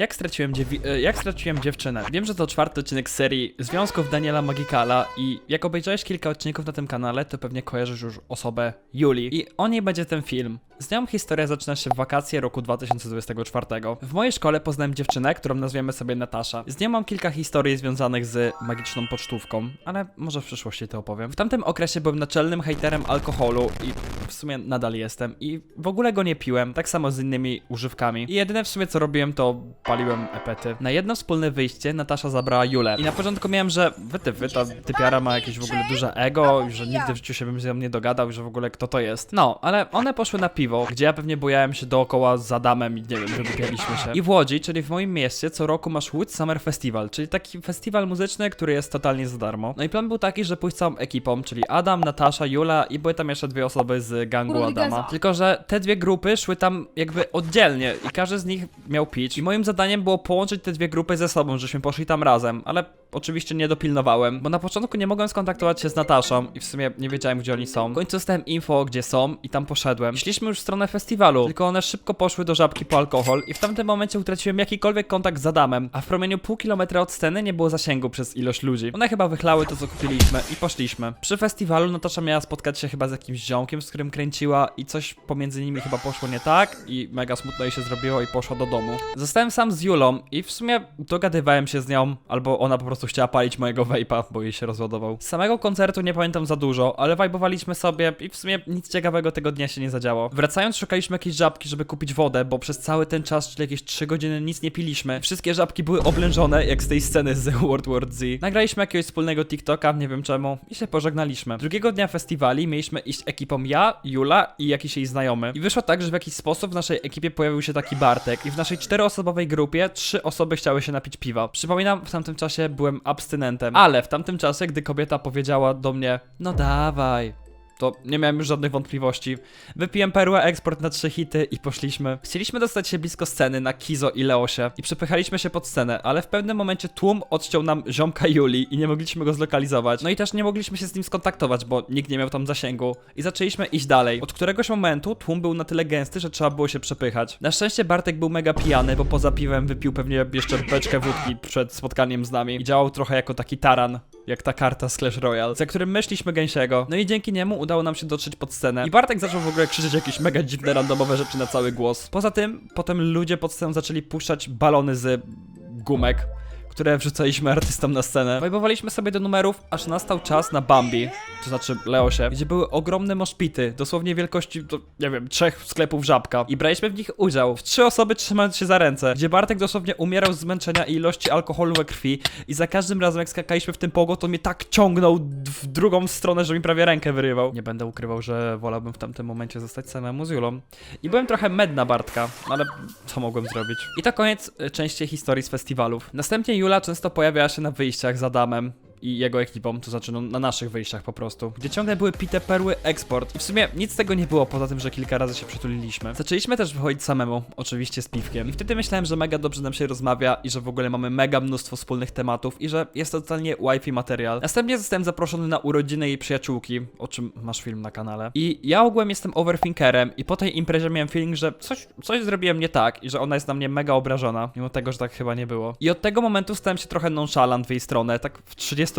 Jak straciłem, e, jak straciłem dziewczynę? Wiem, że to czwarty odcinek serii Związków Daniela Magikala i jak obejrzałeś kilka odcinków na tym kanale, to pewnie kojarzysz już osobę Juli. I o niej będzie ten film. Z nią historia zaczyna się w wakacje roku 2024. W mojej szkole poznałem dziewczynę, którą nazwiemy sobie Natasza. Z nią mam kilka historii związanych z magiczną pocztówką, ale może w przyszłości to opowiem. W tamtym okresie byłem naczelnym hejterem alkoholu i w sumie nadal jestem i w ogóle go nie piłem, tak samo z innymi używkami. I jedyne w sumie co robiłem to paliłem epety. Na jedno wspólne wyjście Natasza zabrała Julę i na początku miałem, że wy ty, wy, ta typiara ma jakieś w ogóle duże ego że nigdy w życiu się bym z nią nie dogadał że w ogóle kto to jest. No, ale one poszły na piwo, gdzie ja pewnie bujałem się dookoła z Adamem i nie wiem, że wypialiśmy się. I w Łodzi, czyli w moim mieście, co roku masz Łódź Summer Festival, czyli taki festiwal muzyczny, który jest totalnie za darmo. No i plan był taki, że pójść całą ekipą, czyli Adam, Natasza, Jula i były tam jeszcze dwie osoby z gangu. Adama. Tylko, że te dwie grupy szły tam jakby oddzielnie i każdy z nich miał pić. I moim zadaniem było połączyć te dwie grupy ze sobą, żeśmy poszli tam razem, ale oczywiście nie dopilnowałem, bo na początku nie mogłem skontaktować się z Nataszą i w sumie nie wiedziałem, gdzie oni są. W końcu dostałem info, gdzie są i tam poszedłem. Szliśmy już w stronę festiwalu, tylko one szybko poszły do żabki po alkohol i w tamtym momencie utraciłem jakikolwiek kontakt z Adamem, a w promieniu pół kilometra od sceny nie było zasięgu przez ilość ludzi. One chyba wychlały to, co kupiliśmy i poszliśmy. Przy festiwalu Natasza miała spotkać się chyba z jakimś ziomkiem, z którym kręciła i coś pomiędzy nimi chyba poszło nie tak i mega smutno jej się zrobiło i poszła do domu. Zostałem sam z Julą i w sumie dogadywałem się z nią, albo ona po prostu chciała palić mojego vape'a, bo jej się rozładował. Z samego koncertu nie pamiętam za dużo, ale wajbowaliśmy sobie i w sumie nic ciekawego tego dnia się nie zadziało. Szukaliśmy jakiejś żabki, żeby kupić wodę, bo przez cały ten czas, czyli jakieś 3 godziny nic nie piliśmy. Wszystkie żabki były oblężone, jak z tej sceny z World War Z. Nagraliśmy jakiegoś wspólnego TikToka, nie wiem czemu, i się pożegnaliśmy. Drugiego dnia festiwali mieliśmy iść ekipą ja, Jula i jakiś jej znajomy. I wyszło tak, że w jakiś sposób w naszej ekipie pojawił się taki Bartek i w naszej czteroosobowej grupie trzy osoby chciały się napić piwa. Przypominam, w tamtym czasie byłem abstynentem, ale w tamtym czasie, gdy kobieta powiedziała do mnie, no dawaj, to nie miałem już żadnych wątpliwości. Wypiłem perłę eksport na trzy hity i poszliśmy. Chcieliśmy dostać się blisko sceny na Kizo i Leosie i przepychaliśmy się pod scenę, ale w pewnym momencie tłum odciął nam ziomka Juli i nie mogliśmy go zlokalizować. No i też nie mogliśmy się z nim skontaktować, bo nikt nie miał tam zasięgu. I zaczęliśmy iść dalej. Od któregoś momentu tłum był na tyle gęsty, że trzeba było się przepychać. Na szczęście Bartek był mega pijany, bo poza piwem wypił pewnie jeszcze beczkę wódki przed spotkaniem z nami i działał trochę jako taki taran jak ta karta z Clash Royale, za którym myśliśmy gęsiego. No i dzięki niemu udało nam się dotrzeć pod scenę. I Bartek zaczął w ogóle krzyczeć jakieś mega dziwne, randomowe rzeczy na cały głos. Poza tym, potem ludzie pod sceną zaczęli puszczać balony z gumek które wrzucaliśmy artystom na scenę. Wajbowaliśmy sobie do numerów, aż nastał czas na Bambi, to znaczy Leosie, gdzie były ogromne moszpity, dosłownie wielkości, to, nie wiem, trzech sklepów żabka. I braliśmy w nich udział. W trzy osoby trzymając się za ręce, gdzie Bartek dosłownie umierał z zmęczenia i ilości alkoholu we krwi. I za każdym razem, jak skakaliśmy w tym pogo, to mnie tak ciągnął w drugą stronę, że mi prawie rękę wyrywał. Nie będę ukrywał, że wolałbym w tamtym momencie zostać samemu z Julą. I byłem trochę med na Bartka, ale co mogłem zrobić? I to koniec y, części historii z festiwalów. Następnie Jula często pojawiała się na wyjściach z Adamem i jego ekipą, to znaczy no, na naszych wyjściach po prostu, gdzie ciągle były pite perły eksport i w sumie nic z tego nie było, poza tym, że kilka razy się przytuliliśmy. Zaczęliśmy też wychodzić samemu, oczywiście z piwkiem i wtedy myślałem, że mega dobrze nam się rozmawia i że w ogóle mamy mega mnóstwo wspólnych tematów i że jest to totalnie wifi materiał. Następnie zostałem zaproszony na urodziny jej przyjaciółki, o czym masz film na kanale. I ja ogółem jestem overthinkerem i po tej imprezie miałem feeling, że coś, coś zrobiłem nie tak i że ona jest na mnie mega obrażona, mimo tego, że tak chyba nie było. I od tego momentu stałem się trochę nonchalant w jej stronę, tak w 30%.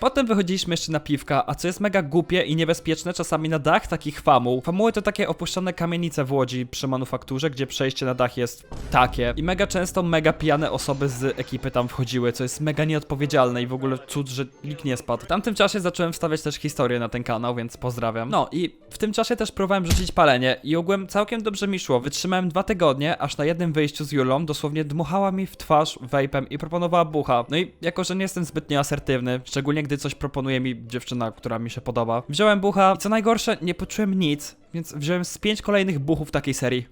Potem wychodziliśmy jeszcze na piwka, a co jest mega głupie i niebezpieczne, czasami na dach takich famuł. Famuły to takie opuszczone kamienice w Łodzi przy manufakturze, gdzie przejście na dach jest takie. I mega często mega pijane osoby z ekipy tam wchodziły, co jest mega nieodpowiedzialne i w ogóle cud, że nikt nie spadł. W tamtym czasie zacząłem wstawiać też historię na ten kanał, więc pozdrawiam. No i w tym czasie też próbowałem rzucić palenie i ogółem całkiem dobrze mi szło. Wytrzymałem dwa tygodnie, aż na jednym wyjściu z Julą dosłownie dmuchała mi w twarz vapem i proponowała bucha. No i jako, że nie jestem zbytnio asertywny, szczególnie gdy coś proponuje mi dziewczyna, która mi się podoba, wziąłem bucha i co najgorsze, nie poczułem nic, więc wziąłem z pięć kolejnych buchów takiej serii.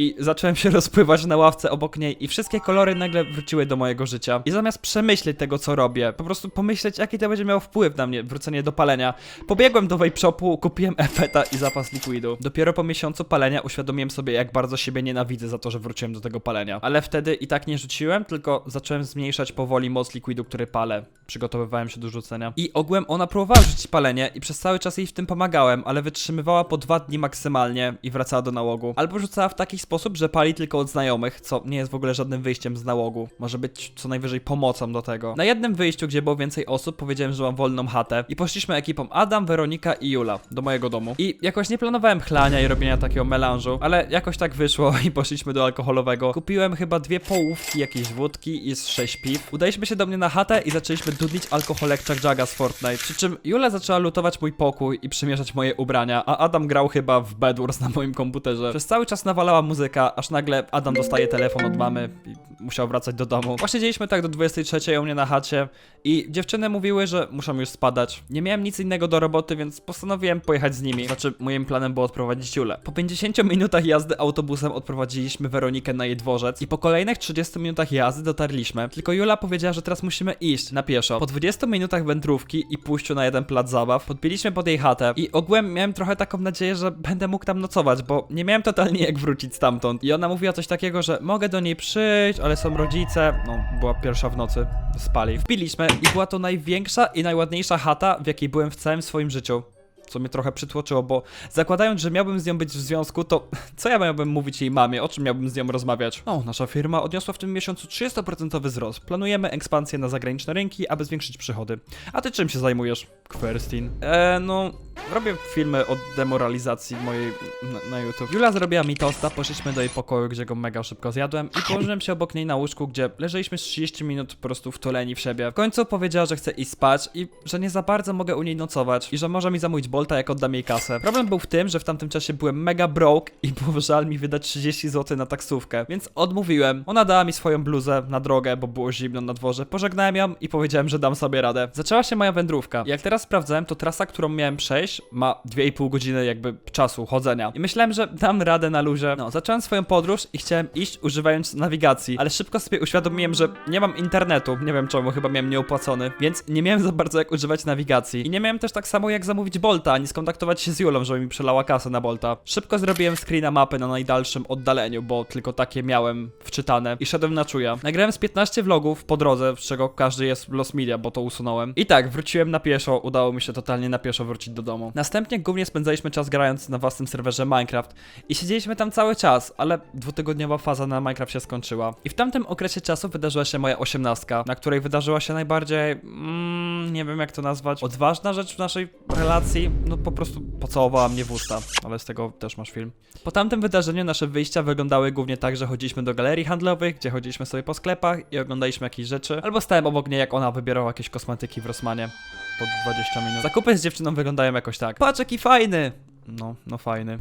I zacząłem się rozpływać na ławce obok niej i wszystkie kolory nagle wróciły do mojego życia. I zamiast przemyśleć tego, co robię, po prostu pomyśleć, jaki to będzie miało wpływ na mnie, wrócenie do palenia, pobiegłem do vape shopu, kupiłem efeta i zapas likwidu. Dopiero po miesiącu palenia uświadomiłem sobie, jak bardzo siebie nienawidzę za to, że wróciłem do tego palenia. Ale wtedy i tak nie rzuciłem, tylko zacząłem zmniejszać powoli moc likwidu, który palę. Przygotowywałem się do rzucenia. I ogółem ona próbowała rzucić palenie i przez cały czas jej w tym pomagałem, ale wytrzymywała po dwa dni maksymalnie i wracała do nałogu. Albo rzucała w taki sposób, że pali tylko od znajomych, co nie jest w ogóle żadnym wyjściem z nałogu. Może być co najwyżej pomocą do tego. Na jednym wyjściu, gdzie było więcej osób, powiedziałem, że mam wolną chatę i poszliśmy ekipą Adam, Weronika i Jula do mojego domu. I jakoś nie planowałem chlania i robienia takiego melanżu, ale jakoś tak wyszło i poszliśmy do alkoholowego. Kupiłem chyba dwie połówki jakiejś wódki i z sześć piw. Udaliśmy się do mnie na chatę i zaczęliśmy dudnić alkoholek Jack Jaga z Fortnite. Przy czym Jula zaczęła lutować mój pokój i przymierzać moje ubrania, a Adam grał chyba w Bed Wars na moim komputerze. Przez cały czas nawalała muzyka, aż nagle Adam dostaje telefon od mamy i musiał wracać do domu. Właśnie siedzieliśmy tak do 23 u mnie na chacie i dziewczyny mówiły, że muszą już spadać. Nie miałem nic innego do roboty, więc postanowiłem pojechać z nimi. Znaczy, moim planem było odprowadzić Julę. Po 50 minutach jazdy autobusem odprowadziliśmy Weronikę na jej dworzec i po kolejnych 30 minutach jazdy dotarliśmy. Tylko Jula powiedziała, że teraz musimy iść na pieszo. Po 20 minutach wędrówki i pójściu na jeden plac zabaw, podbiliśmy pod jej chatę i ogółem miałem trochę taką nadzieję, że będę mógł tam nocować, bo nie miałem totalnie jak wrócić stamtąd. I ona mówiła coś takiego, że mogę do niej przyjść, ale są rodzice. No, była pierwsza w nocy, spali. Wbiliśmy i była to największa i najładniejsza chata, w jakiej byłem w całym swoim życiu. Co mnie trochę przytłoczyło, bo zakładając, że miałbym z nią być w związku, to co ja miałbym mówić jej mamie, o czym miałbym z nią rozmawiać? O, nasza firma odniosła w tym miesiącu 30% wzrost. Planujemy ekspansję na zagraniczne rynki, aby zwiększyć przychody. A ty czym się zajmujesz? Kwerstin. Eee, no, robię filmy o demoralizacji mojej na, na YouTube. Jula zrobiła mi tosta, poszliśmy do jej pokoju, gdzie go mega szybko zjadłem i położyłem się obok niej na łóżku, gdzie leżeliśmy z 30 minut po prostu wtuleni w siebie. W końcu powiedziała, że chce iść spać i że nie za bardzo mogę u niej nocować i że może mi zamówić Jak oddam jej kasę. Problem był w tym, że w tamtym czasie byłem mega broke i było żal mi wydać 30 zł na taksówkę, więc odmówiłem. Ona dała mi swoją bluzę na drogę, bo było zimno na dworze. Pożegnałem ją i powiedziałem, że dam sobie radę. Zaczęła się moja wędrówka. Jak teraz sprawdzałem, to trasa, którą miałem przejść, ma 2,5 godziny jakby czasu chodzenia. I myślałem, że dam radę na luzie. No, zacząłem swoją podróż i chciałem iść używając nawigacji, ale szybko sobie uświadomiłem, że nie mam internetu. Nie wiem czemu, chyba miałem nieopłacony, więc nie miałem za bardzo jak używać nawigacji. I nie miałem też tak samo jak zamówić Bolta, ani skontaktować się z Julą, żeby mi przelała kasę na Bolta. Szybko zrobiłem screena mapy na najdalszym oddaleniu, bo tylko takie miałem wczytane i szedłem na czuja. Nagrałem z 15 vlogów po drodze, z czego każdy jest Lost Media, bo to usunąłem. I tak, wróciłem na pieszo, udało mi się totalnie na pieszo wrócić do domu. Następnie głównie spędzaliśmy czas grając na własnym serwerze Minecraft i siedzieliśmy tam cały czas, ale dwutygodniowa faza na Minecraft się skończyła. I w tamtym okresie czasu wydarzyła się moja osiemnastka, na której wydarzyła się najbardziej, mm, nie wiem jak to nazwać, odważna rzecz w naszej relacji. No po prostu pocałowała mnie w usta, ale z tego też masz film. Po tamtym wydarzeniu nasze wyjścia wyglądały głównie tak, że chodziliśmy do galerii handlowych, gdzie chodziliśmy sobie po sklepach i oglądaliśmy jakieś rzeczy, albo stałem obok niej, jak ona wybierała jakieś kosmetyki w Rossmanie po 20 minut. Zakupy z dziewczyną wyglądają jakoś tak. Patrz jaki fajny! No, no fajny.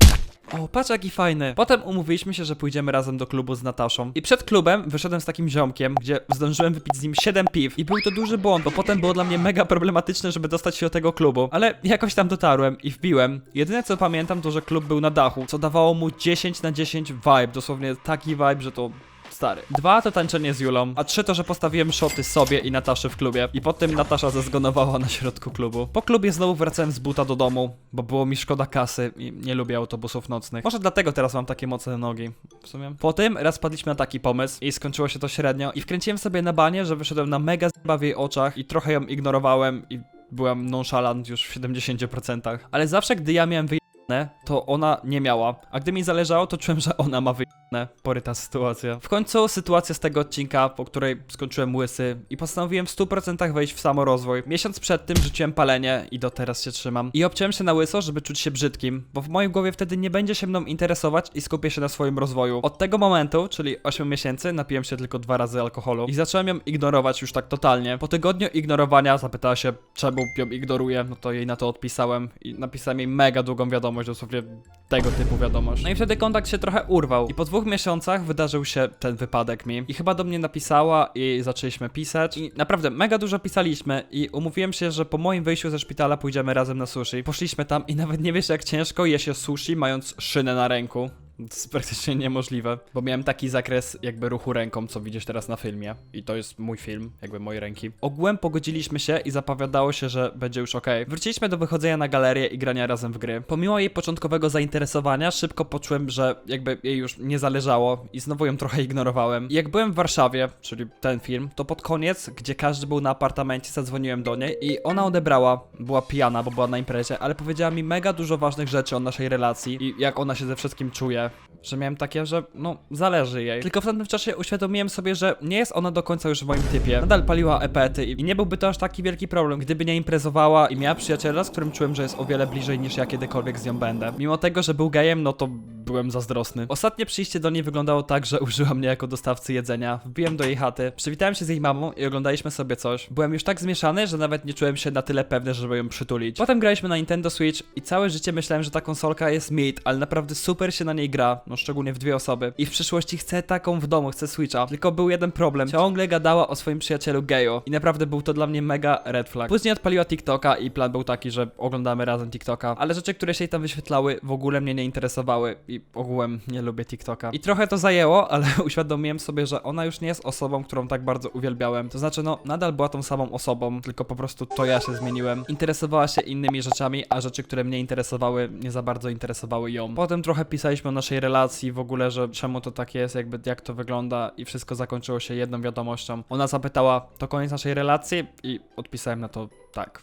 O, patrz jaki fajny. Potem umówiliśmy się, że pójdziemy razem do klubu z Nataszą. I przed klubem wyszedłem z takim ziomkiem, gdzie zdążyłem wypić z nim 7 piw. I był to duży błąd, bo potem było dla mnie mega problematyczne, żeby dostać się do tego klubu. Ale jakoś tam dotarłem i wbiłem. Jedyne co pamiętam to, że klub był na dachu, co dawało mu 10 na 10 vibe. Dosłownie taki vibe, że to stary. Dwa to tańczenie z Julą, a trzy to, że postawiłem szoty sobie i Nataszy w klubie. I potem Natasza zezgonowała na środku klubu. Po klubie znowu wracałem z buta do domu, bo było mi szkoda kasy i nie lubię autobusów nocnych. Może dlatego teraz mam takie mocne nogi. W sumie. Po tym raz padliśmy na taki pomysł i skończyło się to średnio i wkręciłem sobie na banie, że wyszedłem na mega zba w jej oczach i trochę ją ignorowałem i byłem nonchalant już w 70%. Ale zawsze gdy ja miałem wyjechane, to ona nie miała. A gdy mi zależało, to czułem, że ona ma wyjechane. Poryta sytuacja. W końcu sytuacja z tego odcinka, po której skończyłem łysy i postanowiłem w 100% wejść w samorozwój. Miesiąc przed tym rzuciłem palenie i do teraz się trzymam. I obciąłem się na łyso, żeby czuć się brzydkim, bo w mojej głowie wtedy nie będzie się mną interesować i skupię się na swoim rozwoju. Od tego momentu, czyli 8 miesięcy, napiłem się tylko dwa razy alkoholu i zacząłem ją ignorować już tak totalnie. Po tygodniu ignorowania zapytała się, czemu ją ignoruję, no to jej na to odpisałem i napisałem jej mega długą wiadomość, dosłownie tego typu wiadomość. No i wtedy kontakt się trochę urwał i po dwóch miesiącach wydarzył się ten wypadek mi i chyba do mnie napisała i zaczęliśmy pisać i naprawdę mega dużo pisaliśmy i umówiłem się, że po moim wyjściu ze szpitala pójdziemy razem na sushi. Poszliśmy tam i nawet nie wiesz jak ciężko je się sushi mając szynę na ręku. To jest praktycznie niemożliwe, bo miałem taki zakres jakby ruchu ręką, co widzisz teraz na filmie. I to jest mój film, jakby moje ręki. Ogółem pogodziliśmy się i zapowiadało się, że będzie już ok. Wróciliśmy do wychodzenia na galerię i grania razem w gry. Pomimo jej początkowego zainteresowania, szybko poczułem, że jakby jej już nie zależało i znowu ją trochę ignorowałem. I jak byłem w Warszawie, czyli ten film, to pod koniec, gdzie każdy był na apartamencie, zadzwoniłem do niej i ona odebrała. Była pijana, bo była na imprezie, ale powiedziała mi mega dużo ważnych rzeczy o naszej relacji i jak ona się ze wszystkim czuje Że miałem takie, że no, zależy jej. Tylko w tamtym czasie uświadomiłem sobie, że nie jest ona do końca już w moim typie. Nadal paliła epety i nie byłby to aż taki wielki problem, gdyby nie imprezowała i miała przyjaciela, z którym czułem, że jest o wiele bliżej niż ja kiedykolwiek z nią będę. Mimo tego, że był gejem, no to byłem zazdrosny. Ostatnie przyjście do niej wyglądało tak, że użyła mnie jako dostawcy jedzenia. Wbiłem do jej chaty, przywitałem się z jej mamą i oglądaliśmy sobie coś. Byłem już tak zmieszany, że nawet nie czułem się na tyle pewny, żeby ją przytulić. Potem graliśmy na Nintendo Switch i całe życie myślałem, że ta konsolka jest mid, ale naprawdę super się na niej gra, no szczególnie w dwie osoby. I w przyszłości chcę taką w domu, chcę Switcha. Tylko był jeden problem, ciągle gadała o swoim przyjacielu geju i naprawdę był to dla mnie mega red flag. Później odpaliła TikToka i plan był taki, że oglądamy razem TikToka, ale rzeczy, które się jej tam wyświetlały w ogóle mnie nie interesowały ogółem nie lubię TikToka. I trochę to zajęło, ale uświadomiłem sobie, że ona już nie jest osobą, którą tak bardzo uwielbiałem. To znaczy, no, nadal była tą samą osobą, tylko po prostu to ja się zmieniłem. Interesowała się innymi rzeczami, a rzeczy, które mnie interesowały, nie za bardzo interesowały ją. Potem trochę pisaliśmy o naszej relacji, w ogóle, że czemu to tak jest, jakby jak to wygląda i wszystko zakończyło się jedną wiadomością. Ona zapytała, to koniec naszej relacji i odpisałem na to tak.